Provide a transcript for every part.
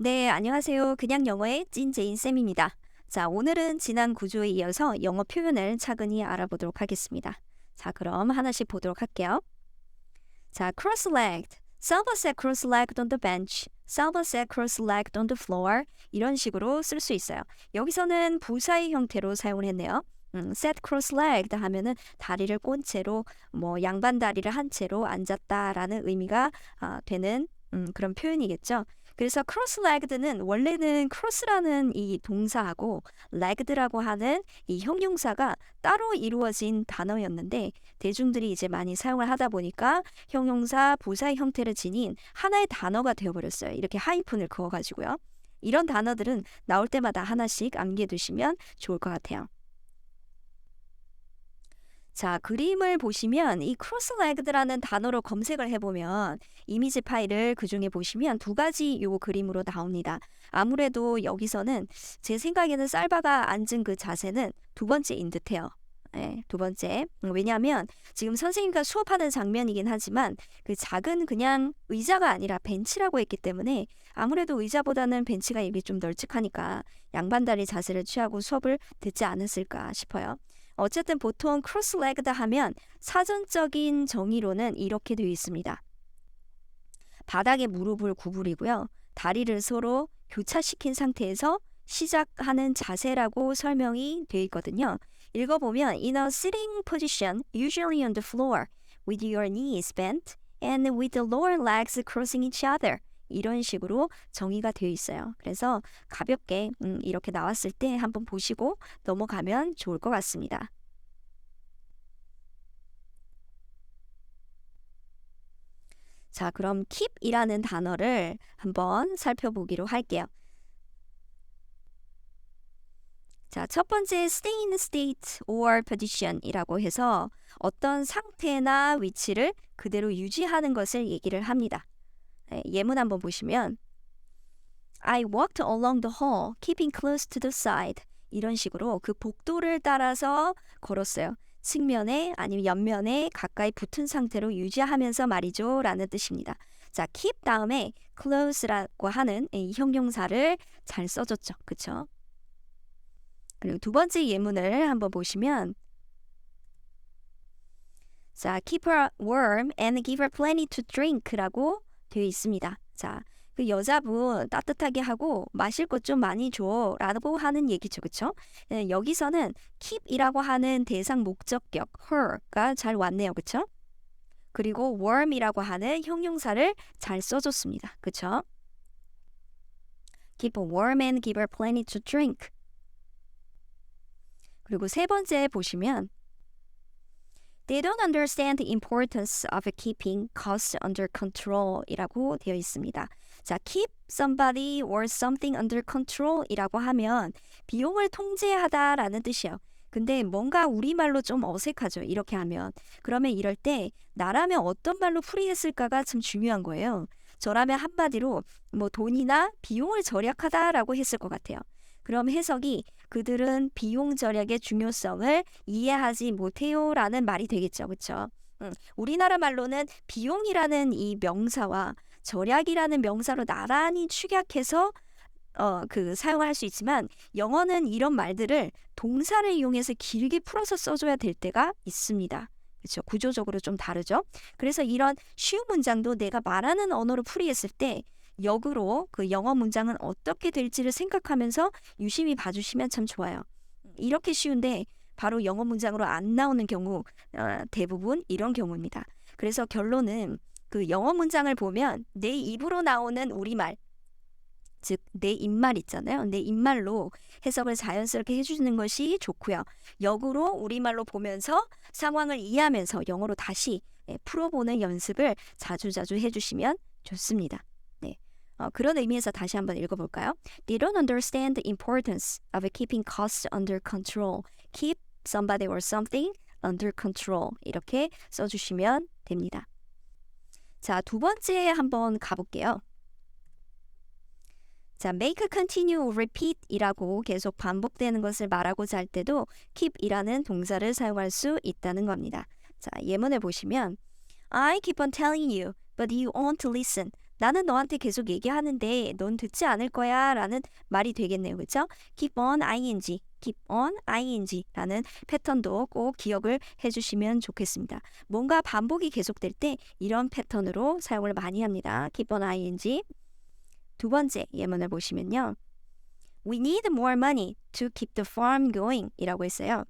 네, 안녕하세요. 그냥 영어의 찐제인 쌤입니다. 자, 오늘은 지난 구조에 이어서 영어 표현을 차근히 알아보도록 하겠습니다. 자, 그럼 하나씩 보도록 할게요. 자, cross-legged. Salva sat cross-legged on the bench. Salva sat cross-legged on the floor. 이런 식으로 쓸 수 있어요. 여기서는 부사의 형태로 사용을 했네요. 음, sat cross-legged 하면은 다리를 꼰 채로 뭐 양반 다리를 한 채로 앉았다라는 의미가 아, 되는 음, 그런 표현이겠죠. 그래서 cross-legged는 원래는 cross라는 이 동사하고 legged라고 하는 이 형용사가 따로 이루어진 단어였는데 대중들이 이제 많이 사용을 하다 보니까 형용사 부사의 형태를 지닌 하나의 단어가 되어버렸어요. 이렇게 하이픈을 그어가지고요. 이런 단어들은 나올 때마다 하나씩 암기해 두시면 좋을 것 같아요. 자, 그림을 보시면 이 cross-legged라는 단어로 검색을 해보면 이미지 파일을 그 중에 보시면 두 가지 요 그림으로 나옵니다. 아무래도 여기서는 제 생각에는 쌀바가 앉은 그 자세는 두 번째인 듯해요. 네, 두 번째. 음, 왜냐하면 지금 선생님과 수업하는 장면이긴 하지만 그 작은 그냥 의자가 아니라 벤치라고 했기 때문에 아무래도 의자보다는 벤치가 입이 좀 널찍하니까 양반다리 자세를 취하고 수업을 듣지 않았을까 싶어요. 어쨌든 보통 크로스레그다 하면 사전적인 정의로는 이렇게 되어 있습니다. 바닥에 무릎을 구부리고요. 다리를 서로 교차시킨 상태에서 시작하는 자세라고 설명이 되어 있거든요. 읽어보면 in a sitting position, usually on the floor, with your knees bent and with the lower legs crossing each other. 이런 식으로 정의가 되어 있어요. 그래서 가볍게 음, 이렇게 나왔을 때 한번 보시고 넘어가면 좋을 것 같습니다. 자, 그럼 keep이라는 단어를 한번 살펴보기로 할게요. 자, 첫 번째 stay in state or position이라고 해서 어떤 상태나 위치를 그대로 유지하는 것을 얘기를 합니다. 네, 예문 한번 보시면 I walked along the hall, keeping close to the side. 이런 식으로 그 복도를 따라서 걸었어요. 측면에 아니면 옆면에 가까이 붙은 상태로 유지하면서 말이죠. 라는 뜻입니다. 자, keep 다음에 close라고 하는 이 형용사를 잘 써줬죠. 그쵸? 그리고 두 번째 예문을 한번 보시면 자, keep her warm and give her plenty to drink라고 되어 있습니다. 자, 그 여자분 따뜻하게 하고 마실 것 좀 많이 줘라고 하는 얘기죠. 그쵸? 네, 여기서는 keep이라고 하는 대상 목적격 her가 잘 왔네요. 그쵸? 그리고 warm이라고 하는 형용사를 잘 써줬습니다. 그쵸? keep her warm and give her plenty to drink. 그리고 세 번째 보시면 They don't understand the importance of keeping costs under control 이라고 되어 있습니다. 자, keep somebody or something under control 이라고 하면 비용을 통제하다 라는 뜻이에요. 근데 뭔가 우리말로 좀 어색하죠. 이렇게 하면. 그러면 이럴 때 나라면 어떤 말로 풀이했을까가 참 중요한 거예요. 저라면 한마디로 뭐 돈이나 비용을 절약하다라고 했을 것 같아요. 그럼 해석이 그들은 비용 절약의 중요성을 이해하지 못해요라는 말이 되겠죠. 그렇죠? 음, 우리나라 말로는 비용이라는 이 명사와 절약이라는 명사로 나란히 축약해서 어, 그 사용할 수 있지만 영어는 이런 말들을 동사를 이용해서 길게 풀어서 써줘야 될 때가 있습니다. 그렇죠. 구조적으로 좀 다르죠. 그래서 이런 쉬운 문장도 내가 말하는 언어로 풀이했을 때 역으로 그 영어 문장은 어떻게 될지를 생각하면서 유심히 봐주시면 참 좋아요. 이렇게 쉬운데 바로 영어 문장으로 안 나오는 경우 어, 대부분 이런 경우입니다. 그래서 결론은 그 영어 문장을 보면 내 입으로 나오는 우리말 즉 내 입말 있잖아요. 내 입말로 해석을 자연스럽게 해주는 것이 좋고요. 역으로 우리말로 보면서 상황을 이해하면서 영어로 다시 예, 풀어보는 연습을 자주자주 해주시면 좋습니다. 어, 그런 의미에서 다시 한번 읽어볼까요? They don't understand the importance of keeping costs under control. Keep somebody or something under control. 이렇게 써주시면 됩니다. 자, 두 번째 한번 가볼게요. 자, make, continue, repeat 이라고 계속 반복되는 것을 말하고자 할 때도 keep이라는 동사를 사용할 수 있다는 겁니다. 자, 예문을 보시면 I keep on telling you, but you won't listen. 나는 너한테 계속 얘기하는데 넌 듣지 않을 거야 라는 말이 되겠네요. 그렇죠? keep on ing, keep on ing 라는 패턴도 꼭 기억을 해주시면 좋겠습니다. 뭔가 반복이 계속될 때 이런 패턴으로 사용을 많이 합니다. keep on ing 두 번째 예문을 보시면요. We need more money to keep the farm going 이라고 했어요.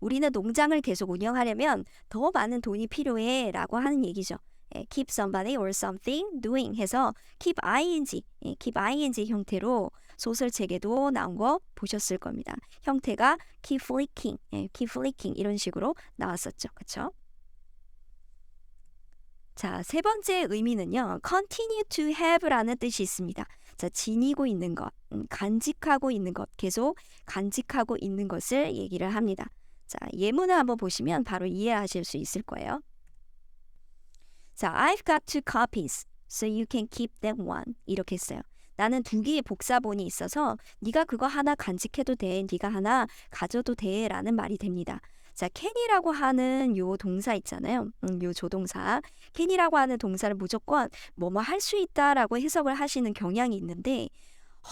우리는 농장을 계속 운영하려면 더 많은 돈이 필요해 라고 하는 얘기죠. 예, keep somebody or something doing 해서 keep ing, 예, keep ing 형태로 소설책에도 나온 거 보셨을 겁니다. 형태가 keep flicking, 예, keep flicking 이런 식으로 나왔었죠. 그쵸? 자, 세 번째 의미는요. continue to have라는 뜻이 있습니다. 자, 지니고 있는 것, 음, 간직하고 있는 것, 계속 간직하고 있는 것을 얘기를 합니다. 자, 예문을 한번 보시면 바로 이해하실 수 있을 거예요. 자, I've got two copies, so you can keep that one. 이렇게 했어요. 나는 두 개의 복사본이 있어서 네가 그거 하나 간직해도 돼, 네가 하나 가져도 돼라는 말이 됩니다. 자, can이라고 하는 요 동사 있잖아요. 음, 요 조동사. can이라고 하는 동사를 무조건 뭐뭐 할 수 있다라고 해석을 하시는 경향이 있는데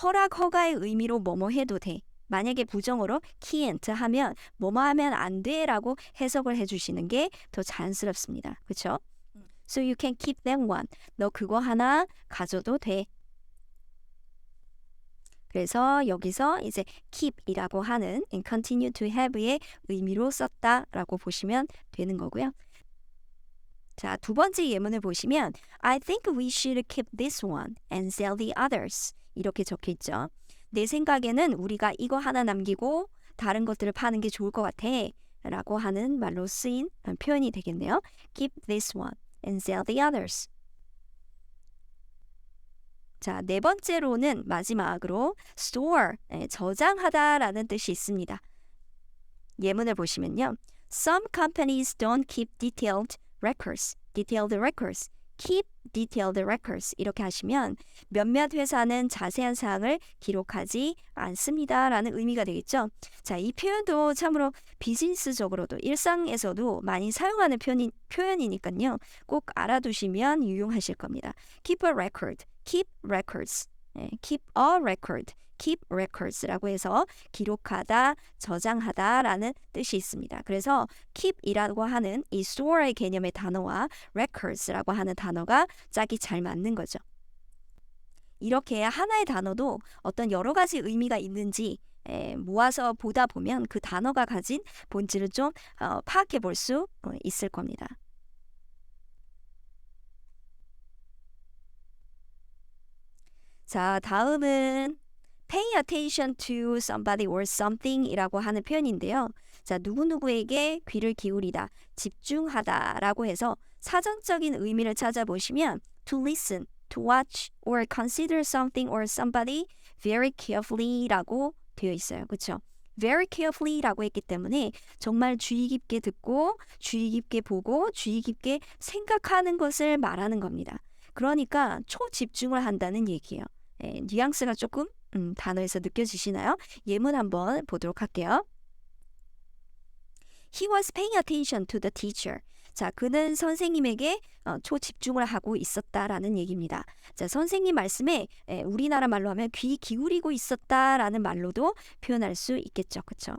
허락 허가의 의미로 뭐뭐 해도 돼. 만약에 부정어로 can't 하면 뭐뭐 하면 안 돼라고 해석을 해주시는 게 더 자연스럽습니다. 그렇죠? So you can keep that one. 너 그거 하나 가져도 돼. 그래서 여기서 이제 keep이라고 하는 continue to have의 의미로 썼다라고 보시면 되는 거고요. 자, 두 번째 예문을 보시면 I think we should keep this one and sell the others. 이렇게 적혀 있죠. 내 생각에는 우리가 이거 하나 남기고 다른 것들을 파는 게 좋을 것 같아. 라고 하는 말로 쓰인 표현이 되겠네요. Keep this one and sell the others. 자, 네 번째로는 마지막으로 store, 예, 저장하다라는 뜻이 있습니다. 예문을 보시면요. Some companies don't keep detailed records, detailed records. Keep detailed records 이렇게 하시면 몇몇 회사는 자세한 사항을 기록하지 않습니다라는 의미가 되겠죠. 자, 이 표현도 참으로 비즈니스적으로도 일상에서도 많이 사용하는 표현이, 표현이니까요. 꼭 알아두시면 유용하실 겁니다. keep a record, keep records, 네, keep a record. Keep records라고 해서 기록하다, 저장하다라는 뜻이 있습니다. 그래서 keep이라고 하는 이 store의 개념의 단어와 records라고 하는 단어가 짝이 잘 맞는 거죠. 이렇게 하나의 단어도 어떤 여러 가지 의미가 있는지 에, 모아서 보다 보면 그 단어가 가진 본질을 좀 어, 파악해 볼수 어, 있을 겁니다. 자, 다음은 pay attention to somebody or something 이라고 하는 표현인데요. 자, 누구누구에게 귀를 기울이다, 집중하다 라고 해서 사전적인 의미를 찾아보시면 to listen, to watch, or consider something or somebody very carefully 라고 되어 있어요. 그쵸? very carefully 라고 했기 때문에 정말 주의 깊게 듣고 주의 깊게 보고 주의 깊게 생각하는 것을 말하는 겁니다. 그러니까 초집중을 한다는 얘기예요. 예, 뉘앙스가 조금 음, 단어에서 느껴지시나요? 예문 한번 보도록 할게요. He was paying attention to the teacher. 자, 그는 선생님에게 어, 초집중을 하고 있었다라는 얘기입니다. 자, 선생님 말씀에 에, 우리나라 말로 하면 귀 기울이고 있었다라는 말로도 표현할 수 있겠죠. 그렇죠?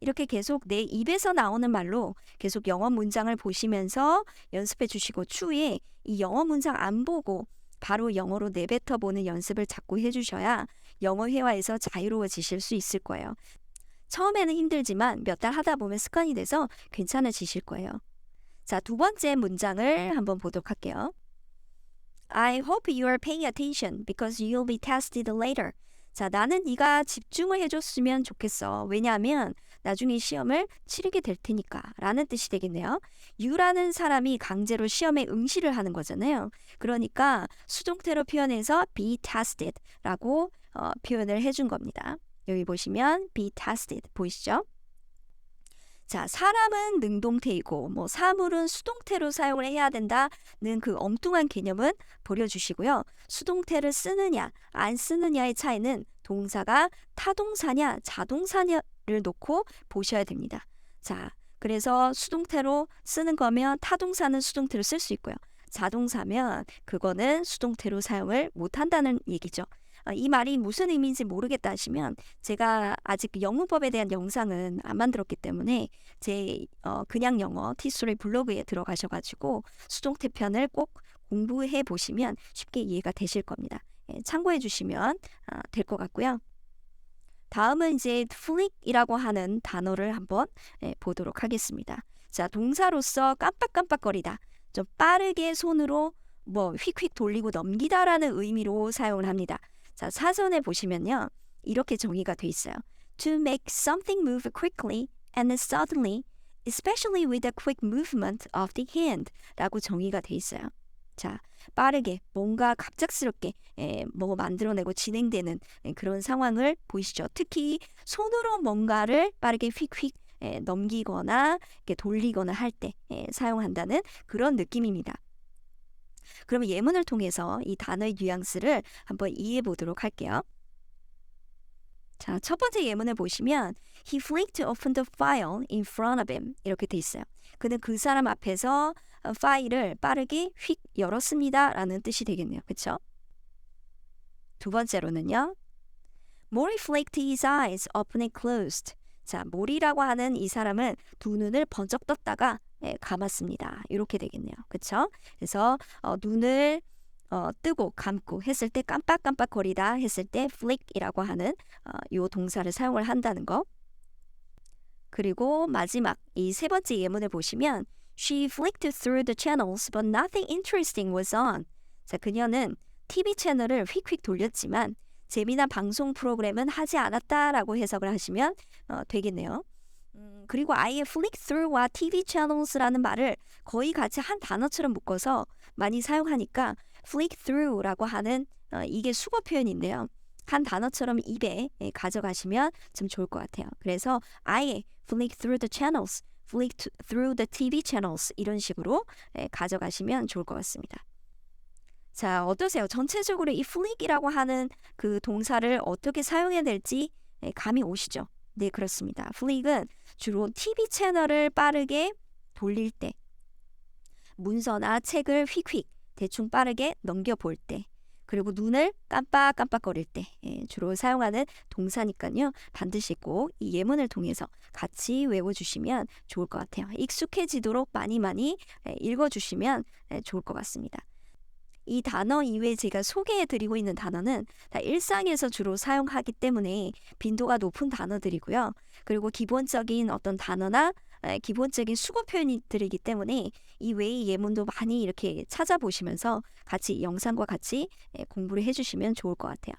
이렇게 계속 내 입에서 나오는 말로 계속 영어 문장을 보시면서 연습해 주시고 추후에 이 영어 문장 안 보고 바로 영어로 내뱉어 보는 연습을 자꾸 해주셔야 영어 회화에서 자유로워지실 수 있을 거예요. 처음에는 힘들지만 몇 달 하다 보면 습관이 돼서 괜찮아지실 거예요. 자, 두 번째 문장을 한번 보도록 할게요. I hope you are paying attention because you'll be tested later. 자, 나는 네가 집중을 해줬으면 좋겠어. 왜냐하면 나중에 시험을 치르게 될 테니까 라는 뜻이 되겠네요. you라는 사람이 강제로 시험에 응시를 하는 거잖아요. 그러니까 수동태로 표현해서 be tested 라고 어, 표현을 해준 겁니다. 여기 보시면 be tested 보이시죠? 자, 사람은 능동태이고 뭐 사물은 수동태로 사용을 해야 된다는 그 엉뚱한 개념은 버려주시고요. 수동태를 쓰느냐 안 쓰느냐의 차이는 동사가 타동사냐 자동사냐를 놓고 보셔야 됩니다. 자, 그래서 수동태로 쓰는 거면 타동사는 수동태로 쓸 수 있고요. 자동사면 그거는 수동태로 사용을 못 한다는 얘기죠. 어, 이 말이 무슨 의미인지 모르겠다 하시면 제가 아직 그 영문법에 대한 영상은 안 만들었기 때문에 제 어, 그냥 영어 티스토리 블로그에 들어가셔가지고 수동태 편을 꼭 공부해 보시면 쉽게 이해가 되실 겁니다. 예, 참고해 주시면 아, 될것 같고요. 다음은 이제 flick이라고 하는 단어를 한번 예, 보도록 하겠습니다. 자, 동사로서 깜빡깜빡거리다. 좀 빠르게 손으로 뭐 휙휙 돌리고 넘기다라는 의미로 사용을 합니다. 자, 사전에 보시면요. 이렇게 정의가 돼 있어요. To make something move quickly and suddenly, especially with a quick movement of the hand 라고 정의가 돼 있어요. 자, 빠르게 뭔가 갑작스럽게 에, 뭐 만들어내고 진행되는 에, 그런 상황을 보이시죠. 특히 손으로 뭔가를 빠르게 휙휙 에, 넘기거나 이렇게 돌리거나 할 때 사용한다는 그런 느낌입니다. 그러면 예문을 통해서 이 단어의 뉘앙스를 한번 이해해 보도록 할게요. 자, 첫 번째 예문을 보시면 He flicked open the file in front of him 이렇게 돼 있어요. 그는 그 사람 앞에서 어, 파일을 빠르게 휙 열었습니다. 라는 뜻이 되겠네요. 그쵸? 두 번째로는요. Maury flicked his eyes open and closed. 자, 모리라고 하는 이 사람은 두 눈을 번쩍 떴다가 예, 감았습니다. 이렇게 되겠네요. 그쵸? 그래서 어, 눈을 어, 뜨고 감고 했을 때 깜빡깜빡거리다 했을 때 flick이라고 하는 어, 요 동사를 사용을 한다는 거. 그리고 마지막 이 세 번째 예문을 보시면 She flicked through the channels but nothing interesting was on. 자, 그녀는 TV 채널을 휙휙 돌렸지만 재미난 방송 프로그램은 하지 않았다라고 해석을 하시면 어, 되겠네요. 음, 그리고 아예 flick through와 TV channels라는 말을 거의 같이 한 단어처럼 묶어서 많이 사용하니까 flick through라고 하는 어, 이게 수거 표현인데요. 한 단어처럼 입에 예, 가져가시면 좀 좋을 것 같아요. 그래서 아예 flick through the channels, flick through the TV channels 이런 식으로 예, 가져가시면 좋을 것 같습니다. 자, 어떠세요? 전체적으로 이 flick이라고 하는 그 동사를 어떻게 사용해야 될지 예, 감이 오시죠? 네, 그렇습니다. flick은 주로 TV 채널을 빠르게 돌릴 때, 문서나 책을 휙휙 대충 빠르게 넘겨볼 때, 그리고 눈을 깜빡깜빡거릴 때 예, 주로 사용하는 동사니까요. 반드시 꼭 이 예문을 통해서 같이 외워주시면 좋을 것 같아요. 익숙해지도록 많이 많이 예, 읽어주시면 예, 좋을 것 같습니다. 이 단어 이외에 제가 소개해드리고 있는 단어는 다 일상에서 주로 사용하기 때문에 빈도가 높은 단어들이고요. 그리고 기본적인 어떤 단어나 기본적인 수거 표현들이기 때문에 이 외의 예문도 많이 이렇게 찾아보시면서 같이 영상과 같이 공부를 해주시면 좋을 것 같아요.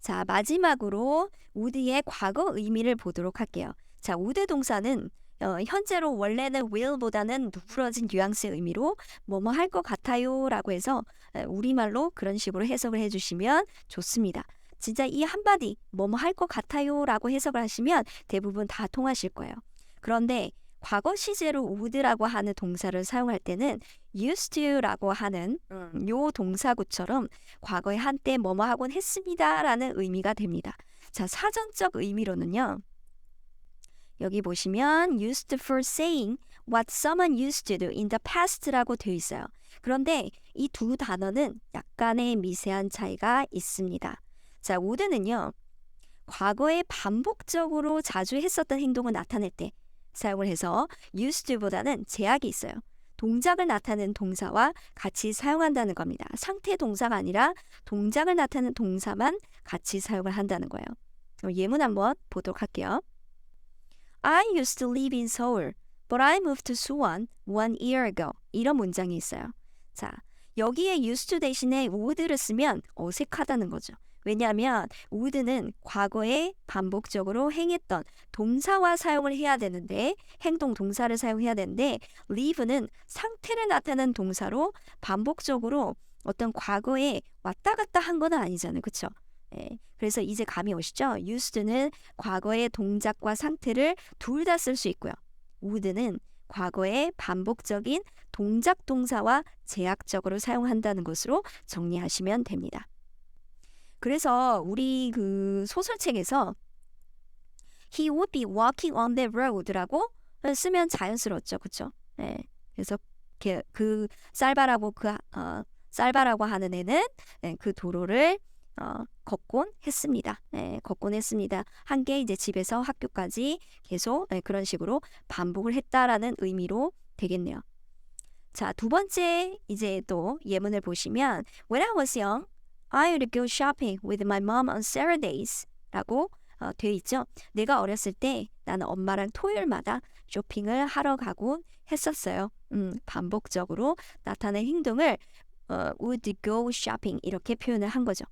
자, 마지막으로 우드의 과거 의미를 보도록 할게요. 자, 우드 동사는 어, 현재로 원래는 will보다는 누그러진 뉘앙스의 의미로 뭐뭐 할 것 같아요라고 해서 우리말로 그런 식으로 해석을 해주시면 좋습니다. 진짜 이 한마디 뭐뭐 할 것 같아요라고 해석을 하시면 대부분 다 통하실 거예요. 그런데 과거 시제로 would라고 하는 동사를 사용할 때는 used to라고 하는 음, 요 동사구처럼 과거에 한때 뭐뭐 하곤 했습니다라는 의미가 됩니다. 자, 사전적 의미로는요. 여기 보시면 used for saying what someone used to do in the past라고 되어 있어요. 그런데 이 두 단어는 약간의 미세한 차이가 있습니다. 자, would는요. 과거에 반복적으로 자주 했었던 행동을 나타낼 때 사용을 해서 used to보다는 제약이 있어요. 동작을 나타내는 동사와 같이 사용한다는 겁니다. 상태 동사가 아니라 동작을 나타내는 동사만 같이 사용을 한다는 거예요. 예문 한번 보도록 할게요. I used to live in Seoul, but I moved to Suwon one year ago. 이런 문장이 있어요. 자, 여기에 used to 대신에 would를 쓰면 어색하다는 거죠. 왜냐하면 would는 과거에 반복적으로 행했던 동사와 사용을 해야 되는데 행동 동사를 사용해야 되는데 live는 상태를 나타내는 동사로 반복적으로 어떤 과거에 왔다 갔다 한 건 아니잖아요. 그렇죠? 예, 그래서 이제 감이 오시죠? used는 과거의 동작과 상태를 둘 다 쓸 수 있고요. would는 과거의 반복적인 동작 동사와 제약적으로 사용한다는 것으로 정리하시면 됩니다. 그래서 우리 그 소설책에서 he would be walking on the road라고 쓰면 자연스럽죠. 그렇죠? 네. 그래서 그, 그 쌀바라고 그 어, 쌀바라고 하는 애는 예, 그 도로를 어, 걷곤 했습니다. 예, 걷곤 했습니다. 한게 이제 집에서 학교까지 계속 예, 그런 식으로 반복을 했다라는 의미로 되겠네요. 자, 두 번째 이제 또 예문을 보시면 When I was young, I would go shopping with my mom on Saturdays 라고 어, 되어 있죠. 내가 어렸을 때 나는 엄마랑 토요일마다 쇼핑을 하러 가곤 했었어요. 음, 반복적으로 나타낸 행동을 어, would go shopping 이렇게 표현을 한 거죠.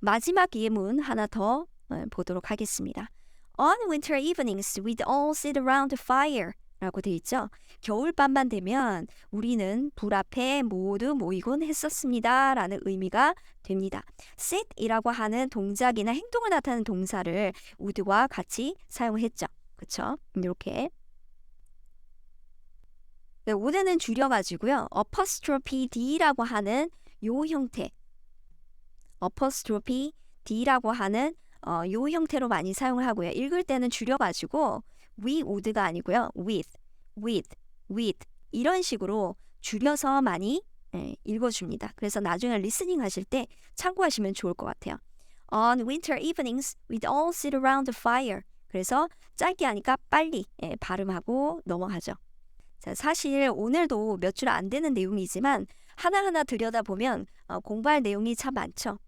마지막 예문 하나 더 어, 보도록 하겠습니다. On winter evenings, we'd all sit around the fire. 라고 돼 있죠. 겨울밤만 되면 우리는 불 앞에 모두 모이곤 했었습니다. 라는 의미가 됩니다. sit이라고 하는 동작이나 행동을 나타내는 동사를 would와 같이 사용했죠. 그쵸? 이렇게. 네, would는 줄여가지고요. apostrophe d라고 하는 요 형태. Apostrophe d라고 하는 어, 요 형태로 많이 사용을 하고요. 읽을 때는 줄여가지고 we would가 아니고요. with, with, with 이런 식으로 줄여서 많이 예, 읽어줍니다. 그래서 나중에 리스닝 하실 때 참고하시면 좋을 것 같아요. On winter evenings, we'd all sit around the fire. 그래서 짧게 하니까 빨리 예, 발음하고 넘어가죠. 자, 사실 오늘도 몇 줄 안 되는 내용이지만 하나하나 들여다보면 어, 공부할 내용이 참 많죠.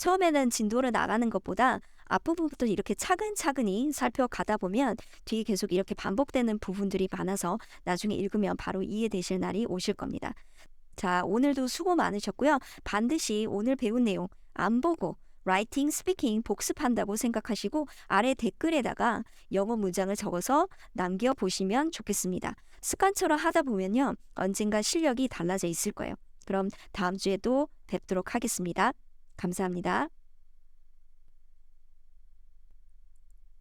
처음에는 진도를 나가는 것보다 앞부분부터 이렇게 차근차근히 살펴가다 보면 뒤에 계속 이렇게 반복되는 부분들이 많아서 나중에 읽으면 바로 이해되실 날이 오실 겁니다. 자, 오늘도 수고 많으셨고요. 반드시 오늘 배운 내용 안 보고 라이팅, 스피킹 복습한다고 생각하시고 아래 댓글에다가 영어 문장을 적어서 남겨 보시면 좋겠습니다. 습관처럼 하다 보면요. 언젠가 실력이 달라져 있을 거예요. 그럼 다음 주에 또 뵙도록 하겠습니다. 감사합니다.